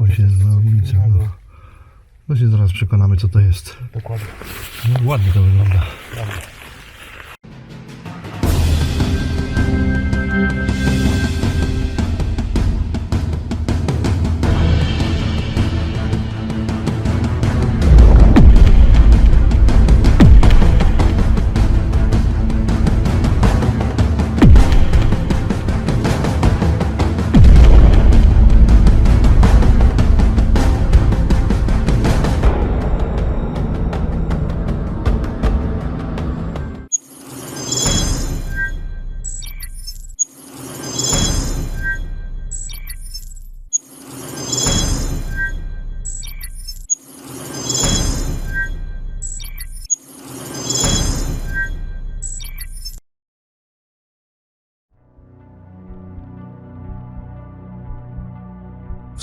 Właśnie za amunicją. No. no się zaraz przekonamy co to jest. Dokładnie. No, ładnie to wygląda.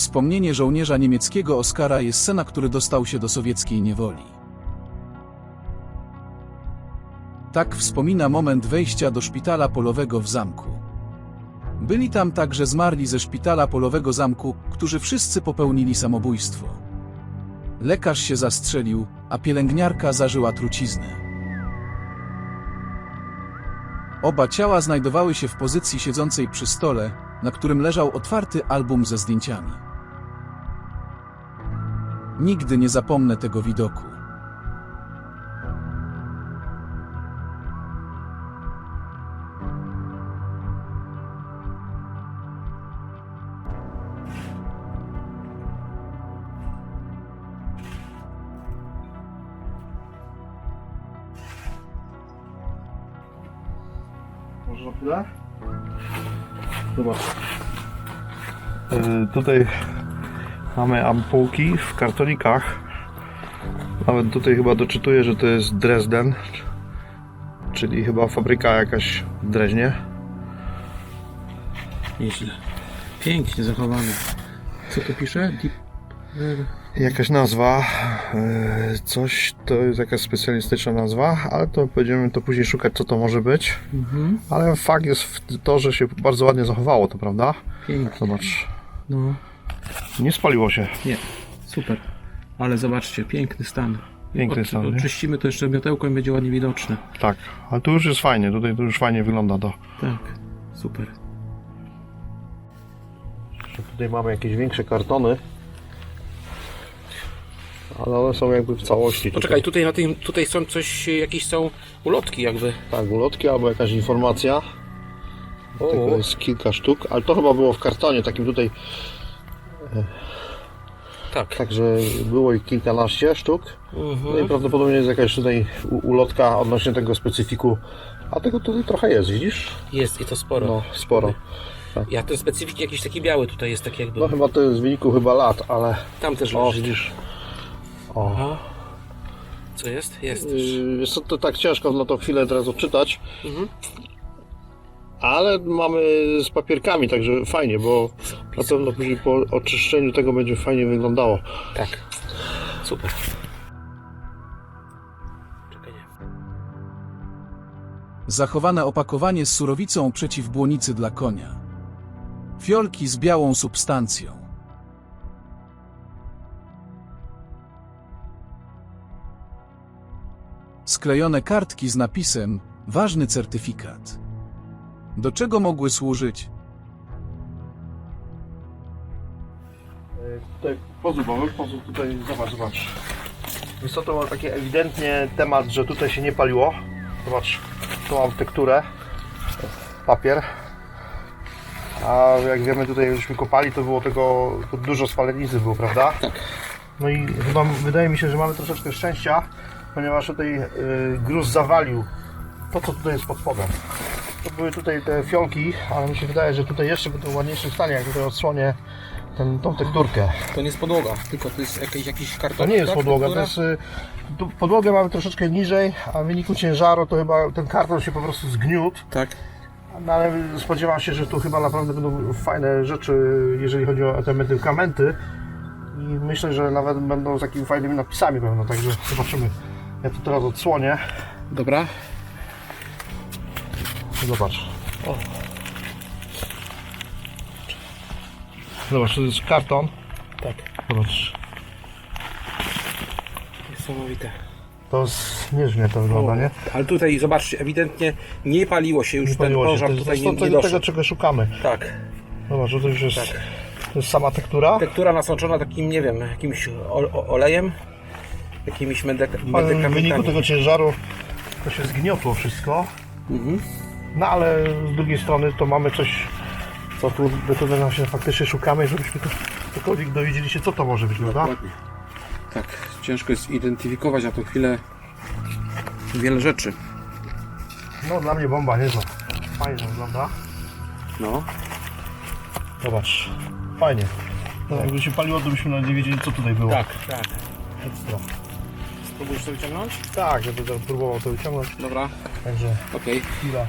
Wspomnienie żołnierza niemieckiego Oskara jest syna, który dostał się do sowieckiej niewoli. Tak wspomina moment wejścia do szpitala polowego w zamku. Byli tam także zmarli ze szpitala polowego zamku, którzy wszyscy popełnili samobójstwo. Lekarz się zastrzelił, a pielęgniarka zażyła truciznę. Oba ciała znajdowały się w pozycji siedzącej przy stole, na którym leżał otwarty album ze zdjęciami. Nigdy nie zapomnę tego widoku. Może na chwilę? Zobacz. Y, tutaj mamy ampułki w kartonikach. Nawet tutaj chyba doczytuję, że to jest Dresden, czyli chyba fabryka jakaś w Dreźnie. Nieźle. Pięknie zachowany. Co tu pisze? Deep... Jakaś nazwa, y, coś, to jest jakaś specjalistyczna nazwa, ale to będziemy to później szukać, co to może być. Mhm. Ale fakt jest w to, że się bardzo ładnie zachowało, to prawda? Pięknie. Zobacz, No, nie spaliło się. nie. Super. Ale zobaczcie, piękny stan. Piękny Od- stan? Oczyścimy to jeszcze miotełko i będzie ładnie widoczne. Tak, ale tu już jest fajnie, tutaj to już fajnie wygląda to. Tak. Super. Tutaj mamy jakieś większe kartony. Ale one są jakby w całości. Poczekaj, tutaj na tym, tutaj są coś, jakieś są ulotki jakby. Tak, ulotki albo jakaś informacja. O, Tego jest kilka sztuk, ale to chyba było w kartonie takim tutaj. Tak. Także było ich kilkanaście sztuk. No i Mhm. prawdopodobnie jest jakaś tutaj ulotka odnośnie tego specyfiku. A tego tutaj trochę jest, widzisz? Jest i to sporo. No, sporo. Ja ten specyfik jakiś taki biały tutaj jest taki jakby. No chyba to jest w wyniku chyba lat, ale... Tam też O, leży. widzisz. O. Aha. Co jest? Jest też. Yy, Jest to, to tak ciężko na to chwilę teraz odczytać. Mhm. Ale mamy z papierkami, także fajnie, bo na pewno później po oczyszczeniu tego będzie fajnie wyglądało. Tak. Super. Zachowane opakowanie z surowicą przeciwbłonicy dla konia. Fiolki z białą substancją. Sklejone kartki z napisem Ważny certyfikat. Do czego mogły służyć? Tutaj pozór mamy, pozór tutaj, zobacz, zobacz. Więc to, to ma taki ewidentnie temat, że tutaj się nie paliło. Zobacz, tu mam tekturę, papier. A jak wiemy tutaj żeśmy kopali, to było tego, to dużo spalenicy było, prawda? Tak. No i chyba wydaje mi się, że mamy troszeczkę szczęścia, ponieważ tutaj y, gruz zawalił to, co tutaj jest pod spodem. To były tutaj te fiolki, ale mi się wydaje, że tutaj jeszcze będą w ładniejszym stanie, jak tutaj odsłonię ten, tą tekturkę. To nie jest podłoga, tylko to jest jakiś, jakiś karton. To nie jest tak? podłoga, to jest. y, podłogę mamy troszeczkę niżej, a w wyniku ciężaru to chyba ten karton się po prostu zgniótł. Tak. No ale spodziewam się, że tu chyba naprawdę będą fajne rzeczy, jeżeli chodzi o te medykamenty. I myślę, że nawet będą z takimi fajnymi napisami pewno, także zobaczymy. Ja to teraz odsłonię. Dobra. Zobacz. Zobacz, to jest karton. Tak, Zobacz. niesamowite. To jest nieźle to wygląda, nie? Ale tutaj zobaczcie, ewidentnie nie paliło się już Nie ten pożar To jest tutaj nie, nie tego, tego, czego szukamy. Tak. Zobacz, to już jest, Tak. to jest sama tektura. Tektura nasączona takim, nie wiem, jakimś o- o- olejem, jakimiś medyk- Ale w wyniku medykamentami. tego ciężaru to się zgniotło wszystko. Mhm. No ale z drugiej strony to mamy coś, co tu do nam się faktycznie szukamy, żebyśmy to cokolwiek dowiedzieli się, co to może być, prawda? Dokładnie. Tak, ciężko jest identyfikować na tą chwilę wiele rzeczy. No dla mnie bomba niezła. Fajnie wygląda. No, Zobacz, fajnie. No, jakby się paliło, to byśmy nawet nie wiedzieli, co tutaj było. tak, tak. Ekstra. Spróbujesz to wyciągnąć? Tak, żeby to próbował to wyciągnąć. Dobra, Także okej. chwila.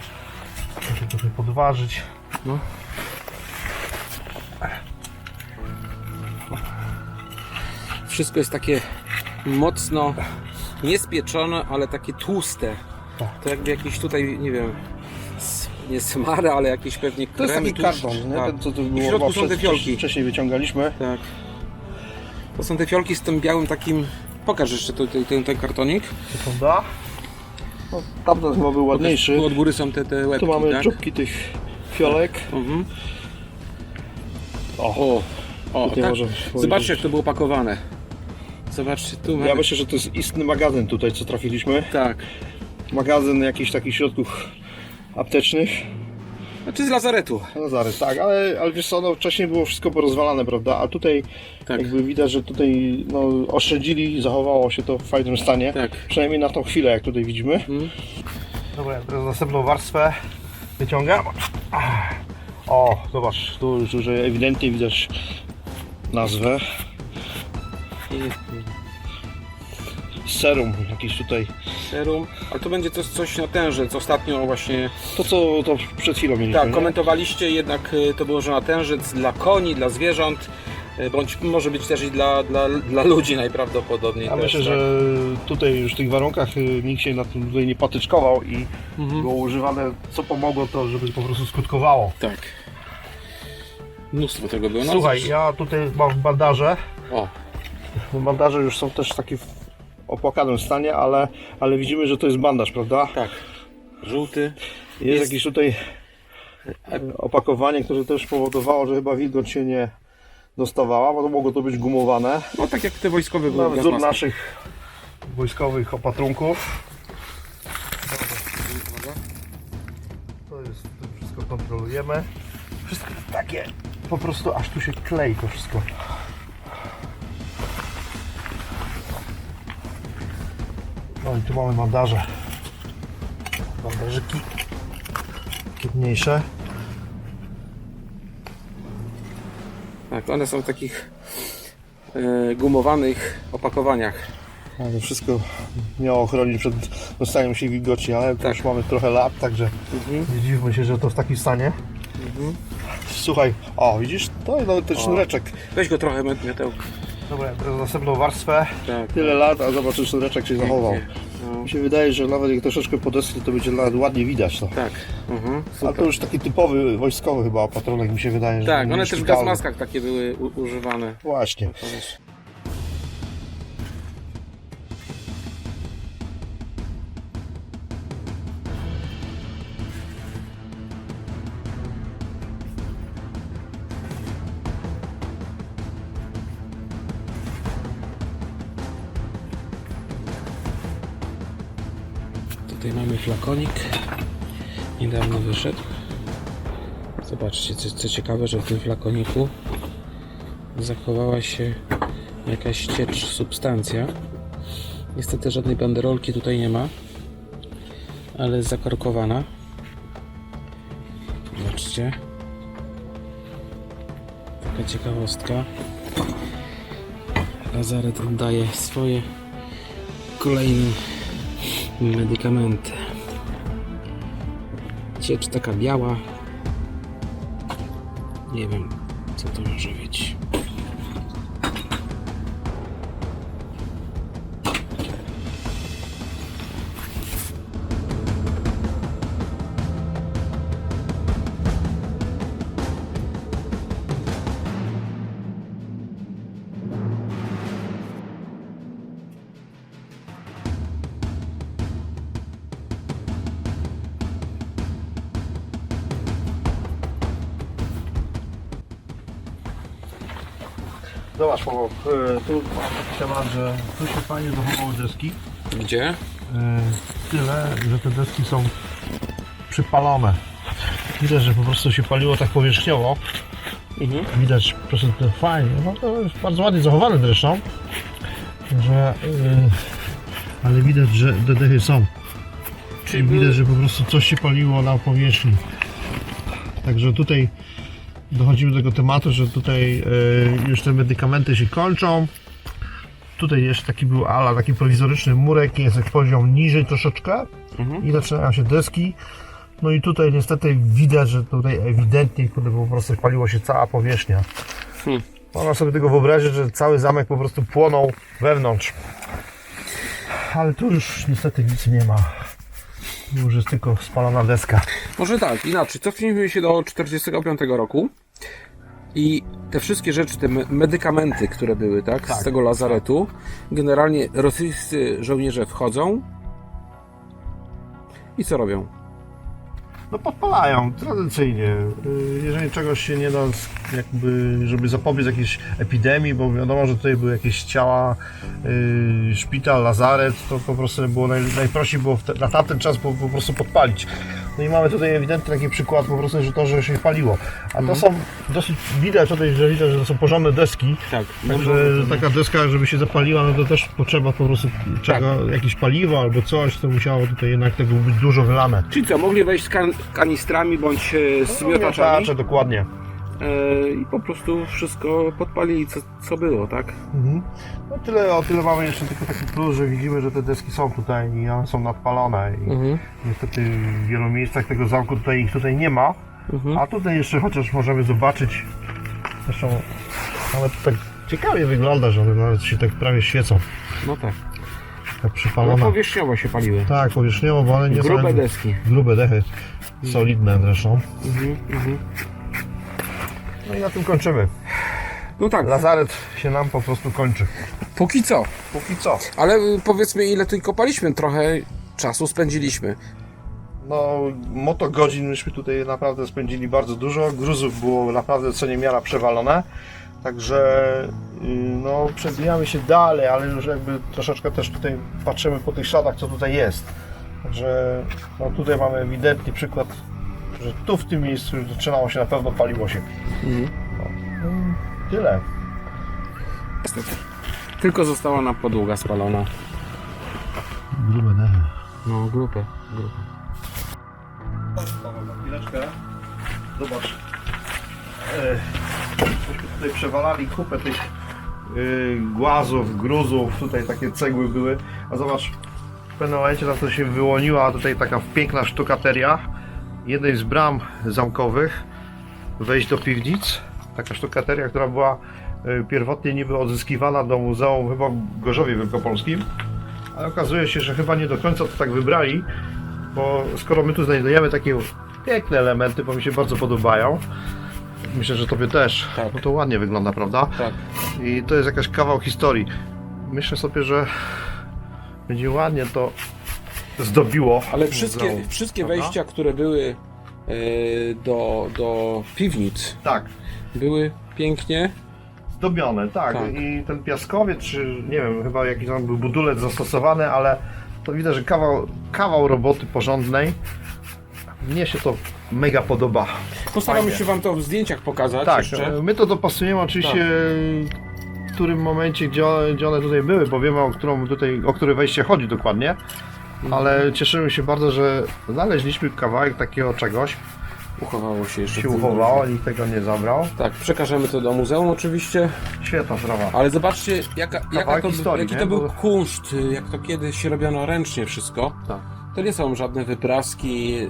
Muszę trochę podważyć. No. Wszystko jest takie mocno niespieczone, ale takie tłuste. Tak. To jakby jakieś tutaj, nie wiem, nie smary, ale jakieś pewnie To jest taki karton, nie? Tak. Ten, co tu I było w środku są te fiolki. Wcześniej wyciągaliśmy. Tak. To są te fiolki z tym białym takim... Pokaż jeszcze tu- ten, ten kartonik. Sekunda. No, tamten chyba był ładniejszy. Tu od góry są te, te łebki, Tu mamy tak? czubki tych fiolek. Mhm. O, O, Tutaj tak. może Zobaczcie jak to było pakowane. Zobaczcie, tu mamy... ja myślę, że to jest istny magazyn tutaj, co trafiliśmy. Tak. Magazyn jakichś takich środków aptecznych. Znaczy z lazaretu. No zaraz, tak, ale, ale wiesz co, no, wcześniej było wszystko porozwalane, prawda? A tutaj Tak. jakby widać, że tutaj no, oszczędzili, zachowało się to w fajnym stanie. Tak. Przynajmniej na tą chwilę, jak tutaj widzimy. Mhm. Dobra, teraz następną warstwę wyciągam. O, zobacz, tu już że ewidentnie widać nazwę. Serum jakieś tutaj. Serum. Ale to będzie coś, coś na tężec. Ostatnio właśnie To co to przed chwilą mieliśmy. tak, nie? komentowaliście, jednak y, to było, że na tężec dla koni, dla zwierząt, y, bądź może być też i dla, dla, dla ludzi najprawdopodobniej. Ja też, myślę, tak? że tutaj już w tych warunkach y, nikt się na tym tutaj nie patyczkował i Mhm. było używane co pomogło to, żeby po prostu skutkowało. Tak. Mnóstwo tego było. No, Słuchaj, ja tutaj mam bandaże. O, Bandaże już są też takie w opłakanym stanie, ale, ale widzimy, że to jest bandaż, prawda? tak. Żółty. Jest, Jest- jakieś tutaj opakowanie, które też powodowało, że chyba wilgoć się nie dostawała, bo to mogło to być gumowane. No tak jak te wojskowe były. Na wzór naszych wojskowych opatrunków. To jest, to wszystko kontrolujemy. Wszystko jest takie, po prostu aż tu się klei to wszystko. No i tu mamy bandaże. Bandażyki. Takie mniejsze. Tak, one są w takich e, gumowanych opakowaniach. No, to wszystko miało chronić przed dostaniem się wilgoci, ale Tak. już mamy trochę lat, także Mhm. nie dziwmy się, że to w takim stanie. Słuchaj, o widzisz, to jest nawet ten sznureczek. Weź go trochę miotełka. Dobra, teraz następną warstwę. Tak. Tyle lat, a zobacz, że sznureczek się zachował. No, Mi się wydaje, że nawet jak troszeczkę podeschnie, to będzie nawet ładnie widać to. tak. Mhm. A to już taki typowy wojskowy chyba opatrunek mi się wydaje, że Tak, nie one też w szpitalny. gazmaskach takie były u- używane. Właśnie. Flakonik. Niedawno wyszedł. Zobaczcie, co, co ciekawe, że w tym flakoniku zachowała się jakaś ciecz substancja. Niestety żadnej banderolki tutaj nie ma, ale jest zakorkowana. Zobaczcie. Taka ciekawostka. Lazaret daje swoje kolejne medykamenty. Ciecz taka biała. Nie wiem, co to może być. Zobacz, Paweł, y, tu mam temat, że tu się fajnie zachowały deski. Gdzie? Y, Tyle, że te deski są przypalone. Widać, że po prostu się paliło tak powierzchniowo. Mhm. Widać po prostu to fajnie. No to jest bardzo ładnie zachowane zresztą. Że, y, ale widać, że te dechy są. Czyli widać, że po prostu coś się paliło na powierzchni. Także tutaj dochodzimy do tego tematu, że tutaj y, już te medykamenty się kończą. Tutaj jeszcze taki był ala, taki prowizoryczny murek, jest jak poziom niżej troszeczkę i zaczynają się deski. No i tutaj niestety widać, że tutaj ewidentnie kurde, po prostu paliło się cała powierzchnia. Hmm. Można sobie tego wyobrazić, że cały zamek po prostu płonął wewnątrz. Ale tu już niestety nic nie ma. Już jest tylko spalona deska. Może tak, inaczej. Cofnijmy się do 45 roku i te wszystkie rzeczy, te me- medykamenty, które były, tak, z Tak. tego lazaretu, generalnie rosyjscy żołnierze wchodzą i co robią? No podpalają tradycyjnie. Y, Jeżeli czegoś się nie da, z- jakby, żeby zapobiec jakiejś epidemii, bo wiadomo, że tutaj były jakieś ciała, y, szpital, lazaret, to po prostu było naj, najprościej było te, na tamten czas po, po prostu podpalić. No i mamy tutaj ewidentny taki przykład po prostu, że to, że się paliło. A to są dosyć, widać tutaj, że widać, że to są porządne deski. Tak. Także taka deska, żeby się zapaliła, no to też potrzeba po prostu czego, jakieś paliwo albo coś, to musiało tutaj jednak tego być dużo wylane. Czyli co, mogli wejść z kan- kanistrami bądź e, z miotaczami Miotacze, dokładnie. E, i po prostu wszystko podpalili, co, co było, tak? Mhm. No tyle, o tyle mamy jeszcze tylko taki plus, że widzimy, że te deski są tutaj i one są nadpalone i Mhm. niestety w wielu miejscach tego zamku tutaj ich tutaj nie ma, Mhm. a tutaj jeszcze chociaż możemy zobaczyć, zresztą nawet tak ciekawie wygląda, że one nawet się tak prawie świecą, No tak. tak No przypalone. powierzchniowo się paliły. Tak, powierzchniowo, bo one nie Grube są deski. grube dechy, solidne zresztą. Mhm, mhm. No i na tym kończymy. No tak, Lazaret się nam po prostu kończy. póki co. Póki co. Ale y, powiedzmy, ile tutaj kopaliśmy, trochę czasu spędziliśmy. No, moto godzin myśmy tutaj naprawdę spędzili bardzo dużo. Gruzów było naprawdę co niemiara przewalone. Także y, no, przebijamy się dalej, ale już jakby troszeczkę też tutaj patrzymy po tych śladach, co tutaj jest. Także no, tutaj mamy ewidentny przykład, że tu w tym miejscu już zaczynało się na pewno paliło się. Mhm. No, tyle. Tylko została nam podłoga spalona. Grube nechy. No, grupę. grupę. Paweł, na chwileczkę. Zobacz. E, Myśmy tutaj przewalali kupę tych y, głazów, gruzów, tutaj takie cegły były. A zobacz, w pewnym momencie na to się wyłoniła tutaj taka piękna sztukateria jednej z bram zamkowych wejść do piwnic. Taka sztukateria, która była y, pierwotnie niby odzyskiwana do Muzeum chyba w Gorzowie Wielkopolskim. Ale okazuje się, że chyba nie do końca to tak wybrali, bo skoro my tu znajdujemy takie piękne elementy, bo mi się bardzo podobają, myślę, że Tobie też, Tak. bo to ładnie wygląda, prawda? Tak. I to jest jakaś kawał historii. Myślę sobie, że będzie ładnie to zdobiło. Ale wszystkie, muzeum, wszystkie prawda? wejścia, które były e, do, do piwnic, Tak, były pięknie. zdobione, tak. Tak. I ten piaskowiec, czy nie wiem, chyba jakiś tam był budulec zastosowany, ale to widać, że kawał, kawał roboty porządnej. Mnie się to mega podoba. Postaramy Fajnie. się Wam to w zdjęciach pokazać Tak, jeszcze. my to dopasujemy oczywiście w którym momencie, gdzie one, gdzie one tutaj były, bo wiemy o, którą tutaj, o które wejście chodzi dokładnie. Ale cieszymy się bardzo, że znaleźliśmy kawałek takiego czegoś. Uchowało się jeszcze. Się uchowało, nikt tego nie zabrał. Tak, przekażemy to do muzeum oczywiście. Świetna sprawa. Ale zobaczcie, jaka, jaka to, historii, jaki nie? to był Bo- kunszt, jak to kiedyś robiono ręcznie wszystko. Tak. To nie są żadne wypraski yy,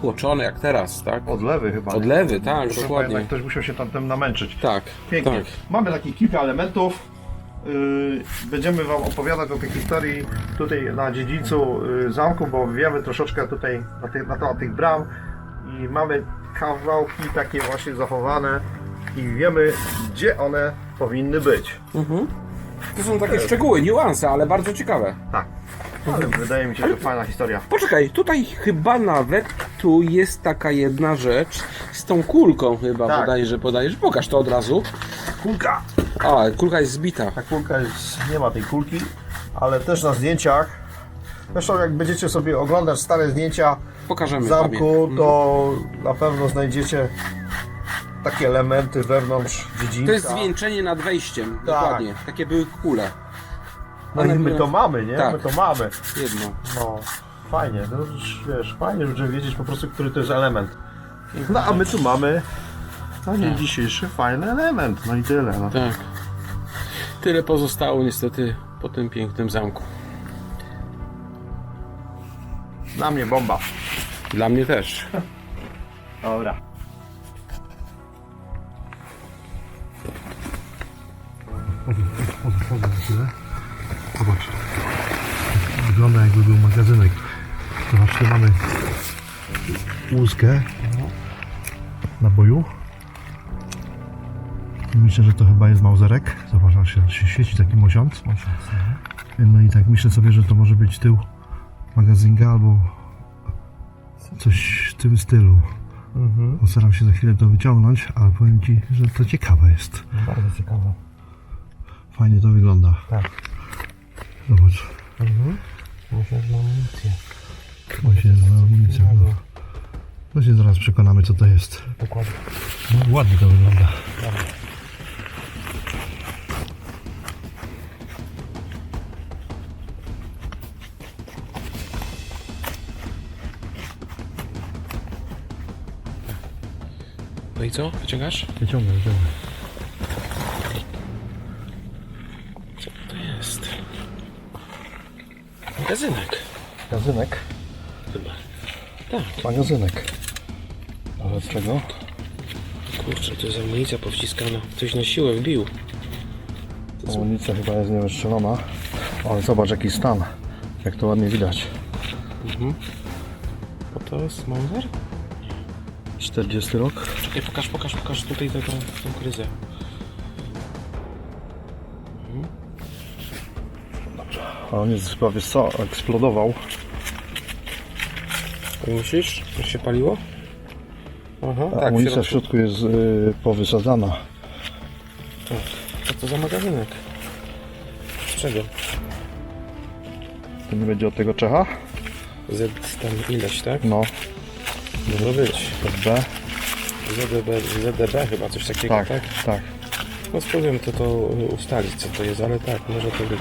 tłoczone jak teraz, tak? Odlewy chyba. nie? Odlewy, tak, Proszę dokładnie. pamiętać, Ktoś musiał się tam tym namęczyć. Tak, Pięknie. tak. Mamy takie kilka elementów. Yy, Będziemy Wam opowiadać o tej historii tutaj na dziedzicu yy, zamku, bo wiemy troszeczkę tutaj na, tych, na temat tych bram i mamy kawałki takie właśnie zachowane i wiemy, gdzie one powinny być. Mhm. To są takie szczegóły, niuanse, ale bardzo ciekawe. Tak. Ale wydaje mi się, że fajna historia. Poczekaj, tutaj chyba nawet tu jest taka jedna rzecz z tą kulką chyba Tak. bodajże, bodajże. Pokaż to od razu. Kulka! A, kulka jest zbita. Ta kulka jest, nie ma tej kulki, ale też na zdjęciach. Zresztą jak będziecie sobie oglądać stare zdjęcia Pokażemy w zamku, tobie. to na pewno znajdziecie takie elementy wewnątrz dziedzińca. To jest zwieńczenie nad wejściem, Tak. dokładnie. Takie były kule. No i my to mamy, nie? Tak. My to mamy. Jedno. No, fajnie, już, wiesz, fajnie, żeby wiedzieć po prostu, który to jest element. No a my tu mamy na dzień dzisiejszy fajny element, no i tyle. No. Tak. Tyle pozostało niestety po tym pięknym zamku. Dla mnie bomba. Dla mnie też. Dobra. Zobacz. Wygląda jakby był magazynek. Zobacz, tu mamy łuskę naboju. Myślę, że to chyba jest małzerek. Zobacz, aż się, się świeci taki mosiąc. No i tak myślę sobie, że to może być tył magazynka albo coś w tym stylu. Postaram się za chwilę to wyciągnąć, ale powiem Ci, że to ciekawe jest. Bardzo ciekawe. Fajnie to wygląda. Tak. Zobacz, Myślę, że amunicję. za amunicja. No. To się zaraz przekonamy, co to jest. Dokładnie. No, ładnie to wygląda. No i co? Wyciągasz? Wyciągnę, wyciągnę. To jest. Magazynek. Magazynek. Chyba. Tak. Magazynek. Ale z czego? Kurczę, to jest amunicja powciskana. Coś na siłę wbił. Amunicja chyba jest niewystrzelona. Ale zobacz jaki stan. Jak to ładnie widać. A to jest Mauser? 40 rok. Czekaj, pokaż, pokaż, pokaż tutaj tę, tę kryzę. A on jest chyba, wiesz co, eksplodował. Myślisz, że się paliło? Aha, A tak, amunicja w środku. jest y, powysadzana. Co to za magazynek? Z czego? To nie będzie od tego Czecha? Z tam ileś, tak? No, Może być. ZDB, ZDB chyba, coś takiego, Tak, tak? tak. No spróbujemy to, to ustalić, co to jest, ale tak, może to być.